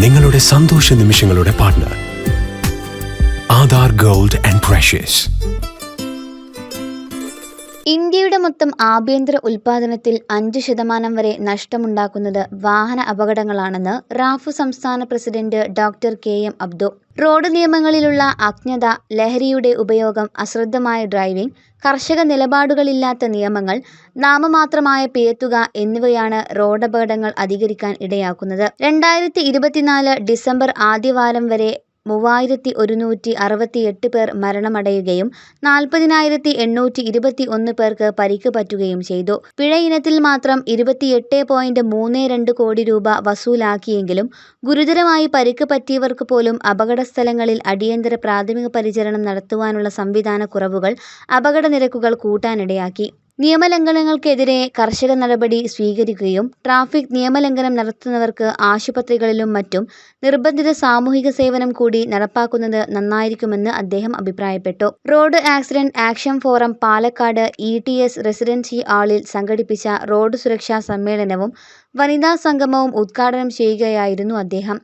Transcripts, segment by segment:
നിങ്ങളുടെ സന്തോഷ നിമിഷങ്ങളുടെ partner Aadhaar gold and precious ഇന്ത്യയുടെ മൊത്തം ആഭ്യന്തര ഉൽപ്പാദനത്തിൽ അഞ്ച് ശതമാനം വരെ നഷ്ടമുണ്ടാക്കുന്നത് വാഹന അപകടങ്ങളാണെന്ന് റാഫു സംസ്ഥാന president doctor K M Abdu road നിയമങ്ങളിലുള്ള അജ്ഞത ലഹരിയുടെ ഉപയോഗം അശ്രദ്ധമായ ഡ്രൈവിംഗ് കർഷക നിലപാടുകളില്ലാത്ത നിയമങ്ങൾ നാമമാത്രമായ പിഴത്തുക എന്നിവയാണ് റോഡപകടങ്ങൾ അധികരിക്കാൻ ഇടയാക്കുന്നത്. രണ്ടായിരത്തി ഇരുപത്തിനാല് ഡിസംബർ ആദ്യവാരം വരെ മൂവായിരത്തി ഒരുന്നൂറ്റി അറുപത്തിയെട്ട് പേർ മരണമടയുകയും നാൽപ്പതിനായിരത്തി എണ്ണൂറ്റി ഇരുപത്തി ഒന്ന് പേർക്ക് പരിക്ക് പറ്റുകയും ചെയ്തു. പിഴ ഇനത്തിൽ മാത്രം ഇരുപത്തിയെട്ട് പോയിന്റ് മൂന്ന് രണ്ട് കോടി രൂപ വസൂലാക്കിയെങ്കിലും ഗുരുതരമായി പരിക്ക് പറ്റിയവർക്ക് പോലും അപകടസ്ഥലങ്ങളിൽ അടിയന്തര പ്രാഥമിക പരിചരണം നടത്തുവാനുള്ള സംവിധാന കുറവുകൾ അപകട നിരക്കുകൾ കൂട്ടാനിടയാക്കി. നിയമലംഘനങ്ങൾക്കെതിരെ കർശന നടപടി സ്വീകരിക്കുകയും ട്രാഫിക് നിയമലംഘനം നടത്തുന്നവർക്ക് ആശുപത്രികളിലും മറ്റും നിർബന്ധിത സാമൂഹിക സേവനം കൂടി നടപ്പാക്കുന്നത് നന്നായിരിക്കുമെന്ന് അദ്ദേഹം അഭിപ്രായപ്പെട്ടു. Road accident action forum Palakkad E T S residency ഹാളിൽ സംഘടിപ്പിച്ച റോഡ് സുരക്ഷാ സമ്മേളനവും വനിതാ സംഗമവും ഉദ്ഘാടനം ചെയ്യുകയായിരുന്നു അദ്ദേഹം.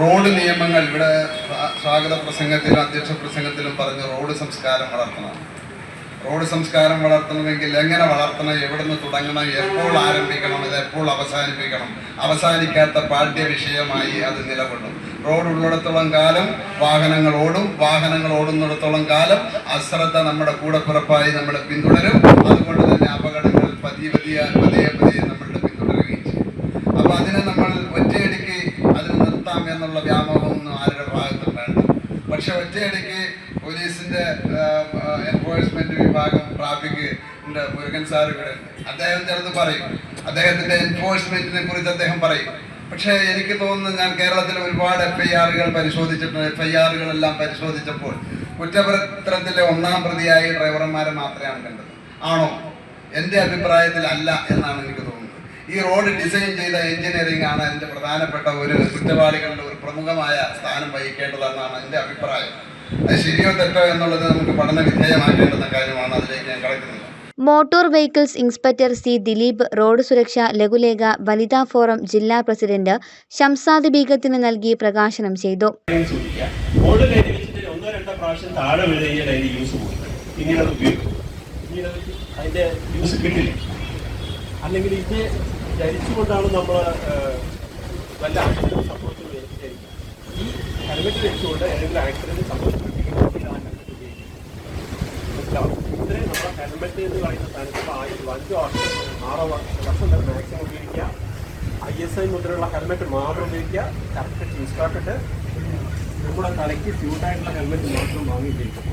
റോഡ് നിയമങ്ങൾ ഇവിടെ സ്വാ- സ്വാഗത പ്രസംഗത്തിലും അധ്യക്ഷ പ്രസംഗത്തിലും പറഞ്ഞ റോഡ് സംസ്കാരം വളർത്തണം. റോഡ് സംസ്കാരം വളർത്തണമെങ്കിൽ എങ്ങനെ വളർത്തണം എവിടുന്ന് തുടങ്ങണം എപ്പോൾ ആരംഭിക്കണം ഇത് എപ്പോൾ അവസാനിപ്പിക്കണം? അവസാനിക്കാത്ത പാഠ്യ വിഷയമായി അത് നിലകൊള്ളും. റോഡ് ഉള്ളിടത്തോളം കാലം വാഹനങ്ങൾ ഓടും വാഹനങ്ങൾ ഓടുന്നിടത്തോളം കാലം അശ്രദ്ധ നമ്മുടെ കൂടെ കൂടപ്പിറപ്പായി നമ്മളെ പിന്തുടരും. അതുകൊണ്ട് തന്നെ അപകടങ്ങൾ പതിയെ പതിയെ പതിയെ പതിയെ നമ്മളുടെ പിന്തുടരുകയും ചെയ്യും. അപ്പൊ അതിനെ നമ്മൾ ഒറ്റയടിക്ക് അതിന് നിർത്താം എന്നുള്ള വ്യാമോഹമൊന്നും ഒറ്റയടിക്ക് പോലീസിന്റെ എൻഫോഴ്സ്മെന്റ് വിഭാഗം ട്രാഫിക് മുരുകൻ സാർ ഇവിടെ ഉണ്ട്. അദ്ദേഹം ചേർന്ന് പറയും. അദ്ദേഹത്തിന്റെ എൻഫോഴ്സ്മെന്റിനെ കുറിച്ച് അദ്ദേഹം പറയും. പക്ഷേ എനിക്ക് തോന്നുന്നു ഞാൻ കേരളത്തിൽ ഒരുപാട് എഫ് ഐ ആറുകൾ പരിശോധിച്ചിട്ടുണ്ട്. എഫ് ഐ ആറുകളെല്ലാം പരിശോധിച്ചപ്പോൾ കുറ്റപത്രത്തിലെ ഒന്നാം പ്രതിയായി ഡ്രൈവർമാരെ മാത്രമാണ് കണ്ടത്. ആണോ? എന്റെ അഭിപ്രായത്തിൽ അല്ല എന്നാണ് എനിക്ക് ഈ റോഡ് ഡിസൈൻ ചെയ്ത എഞ്ചിനീയറിംഗ് ആണ് എന്റെ പ്രധാനപ്പെട്ട ഒരു കുറ്റവാളികളുടെ ഒരു പ്രമുഖമായ സ്ഥാനം വഹിക്കേണ്ടതെന്നാണ് എന്റെ അഭിപ്രായം. അത് ശരിയോ തെറ്റോ എന്നുള്ളത് നമുക്ക് പഠന വിധേയമാക്കേണ്ടുന്ന കാര്യമാണ്. അതിലേക്ക് ഞാൻ കടക്കുന്നില്ല. Motor vehicles inspector C Dileep road സുരക്ഷ ലഘുലേഖ വനിതാ ഫോറം ജില്ലാ പ്രസിഡന്റ് ഷംസാദ് ബീഗത്തിന് നൽകി പ്രകാശനം ചെയ്തു. ഒന്നോ രണ്ടോ പ്രാവശ്യം താഴെ വീണ് കഴിഞ്ഞാൽ അതിന്റെ യൂസ് പോകും പിന്നീട് അത് ഉപയോഗിക്കും പിന്നീട് അതിന്റെ യൂസ് കിട്ടില്ല. അല്ലെങ്കിൽ ഇത് ധരിച്ചുകൊണ്ടാണ് നമ്മൾ വല്ല ഹെൽമെറ്റ് ധരിച്ചുകൊണ്ട് ഏതെങ്കിലും ആക്സിഡന്റ് സംഭവിച്ചിട്ടുണ്ടെങ്കിൽ ഉപയോഗിക്കും. ഇത്രയും നമ്മുടെ ഹെൽമെറ്റ് എന്ന് പറയുന്ന സ്ഥാനത്ത് ഇപ്പോൾ ആയി അഞ്ചോ വർഷം ആറോ വർഷം വരെ മാക്സിമം ഉപയോഗിക്കുക. ഐ എസ് ഐ മുതലുള്ള ഹെൽമെറ്റ് മാത്രം ഉപയോഗിക്കുക. കറക്റ്റ് ഇൻസ്ട്രാക്ടർ നമ്മുടെ തലയ്ക്ക് സ്യൂട്ടായിട്ടുള്ള ഹെൽമെറ്റ് മാത്രം വാങ്ങി ഉപയോഗിക്കുക.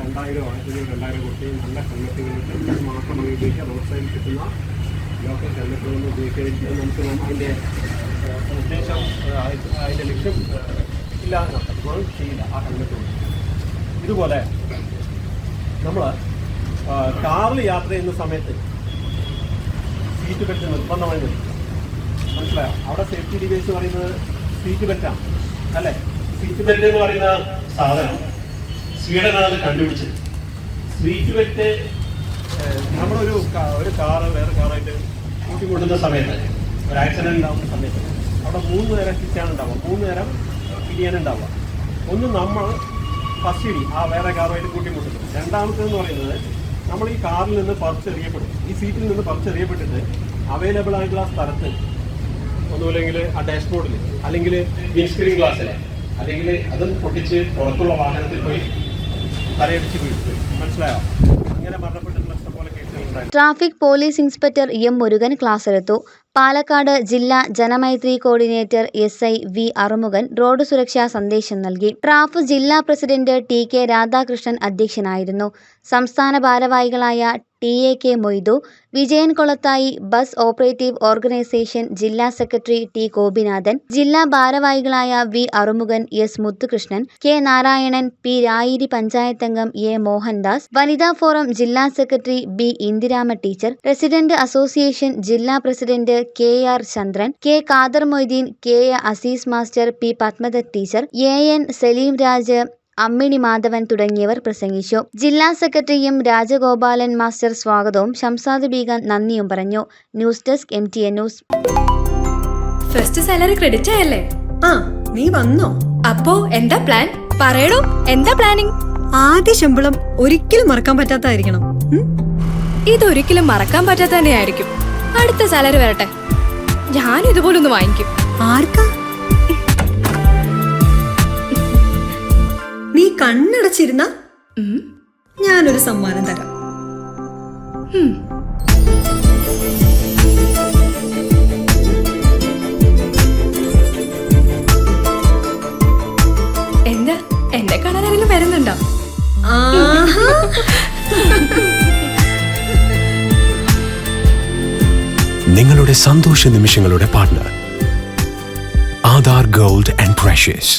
രണ്ടായിരം ആയിരത്തി രണ്ടായിരം കൊടുത്ത് നല്ല ഹെൽമെറ്റുകൾ മാത്രം ഉപയോഗിക്കുക. റോഡ് സൈഡിൽ കിട്ടുന്ന ലോക്കൽ കണ്ടെത്തുമെന്ന് ഉപയോഗിക്കാതിരിക്കുക നമുക്ക് അതിന്റെ ഉദ്ദേശം അതിന്റെ ലക്ഷ്യം ഇല്ലാതെ നടത്തും ചെയ്യില്ല ആ ഹെൽമെറ്റ് ഇതുപോലെ നമ്മൾ കാറിൽ യാത്ര ചെയ്യുന്ന സമയത്ത് സീറ്റ് ബെൽറ്റ് നിർബന്ധമായി വരും. മനസ്സിലായോ? അവിടെ സേഫ്റ്റി ഡിവൈസ് പറയുന്നത് സീറ്റ് ബെൽറ്റാണ്. അല്ലേ? സീറ്റ് ബെൽറ്റ് എന്ന് പറയുന്ന സാധനം സ്വീഡനാണ് കണ്ടുപിടിച്ചത്. സീറ്റ് ബെൽറ്റ് നമ്മളൊരു ഒരു കാറ് വേറെ കാറായിട്ട് കൂട്ടിക്കൊണ്ടുന്ന സമയത്ത് ഒരു ആക്സിഡന്റ് ഉണ്ടാകുന്ന സമയത്ത്. അവിടെ മൂന്ന് നേരം കിറ്റാണ് ഉണ്ടാവുക. മൂന്ന് നേരം ഇടിയാനുണ്ടാവുക ഒന്ന് നമ്മൾ ഫസ്റ്റ് ഇടി ആ വേറെ കാറുമായിട്ട് കൂട്ടിമുട്ടുന്നു രണ്ടാമത്തേന്ന് പറയുന്നത് നമ്മൾ ഈ കാറിൽ നിന്ന് പറിച്ചെറിയപ്പെടും ഈ സീറ്റിൽ നിന്ന് പറിച്ചെറിയപ്പെട്ടിട്ട് അവൈലബിൾ ആയിട്ടുള്ള സ്ഥലത്ത് ഒന്നുമില്ലെങ്കിൽ ആ ഡാഷ്ബോർഡിൽ അല്ലെങ്കിൽ വിൻസ്ക്രീൻ ഗ്ലാസ്സിൽ അല്ലെങ്കിൽ അത് പൊട്ടിച്ച് പുറത്തുള്ള വാഹനത്തിൽ പോയി തലയടിച്ച് വീഴ്ത്തു. മനസ്സിലായോ? അങ്ങനെ കേസുകളുണ്ടായി traffic police inspector M Murugan ക്ലാസ്സെടുത്തു Palakkad ജില്ലാ Janamaithri coordinator S I V Arumughan road സുരക്ഷാ സന്ദേശം നൽകി. ട്രാഫ് ജില്ലാ പ്രസിഡന്റ് ടി കെ രാധാകൃഷ്ണൻ അധ്യക്ഷനായിരുന്നു. സംസ്ഥാന ഭാരവാഹികളായ T A K Moidu Vijayan Kolathayi bus operative organisation ജില്ലാ സെക്രട്ടറി ടി ഗോപിനാഥൻ ജില്ലാ ഭാരവാഹികളായ V Arumughan S Muthukrishnan K Narayanan P Rayiri പഞ്ചായത്തംഗം A Mohandas വനിതാ ഫോറം ജില്ലാ secretary B Indirama teacher resident association ജില്ലാ president K R Chandran K Kader Moideen K A Azeez master P Padmadath teacher A N Saleem Raj Ammini Madhavan തുടങ്ങിയവർ പ്രസംഗിച്ചു. ജില്ലാ secretary M Rajagopalan master സ്വാഗതവും ഷംസാദ് ബീഗ നന്ദിയും പറഞ്ഞു. News desk M T A news. First salary credit ആയല്ലേ? ആ നീ വന്നോ? അപ്പോ എന്താ പ്ലാൻ? പറയണോ എന്താ പ്ലാനിങ്? ആദ്യ ശമ്പളം ഒരിക്കലും മറക്കാൻ പറ്റാത്തായിരിക്കണം? ഇതൊരിക്കലും മറക്കാൻ പറ്റാത്ത തന്നെയായിരിക്കും അടുത്ത സാലറി വരട്ടെ. ഞാൻ ഇതുപോലൊന്ന് വാങ്ങിക്കും. ആർക്കാ? കണ്ണടച്ചിരുന്ന. ഞാനൊരു സമ്മാനം തരാം. എന്താ? എന്നെ കാണാൻ ആരെങ്കിലും വരുന്നുണ്ടോ? നിങ്ങളുടെ സന്തോഷ നിമിഷങ്ങളുടെ partner Aadhaar gold and precious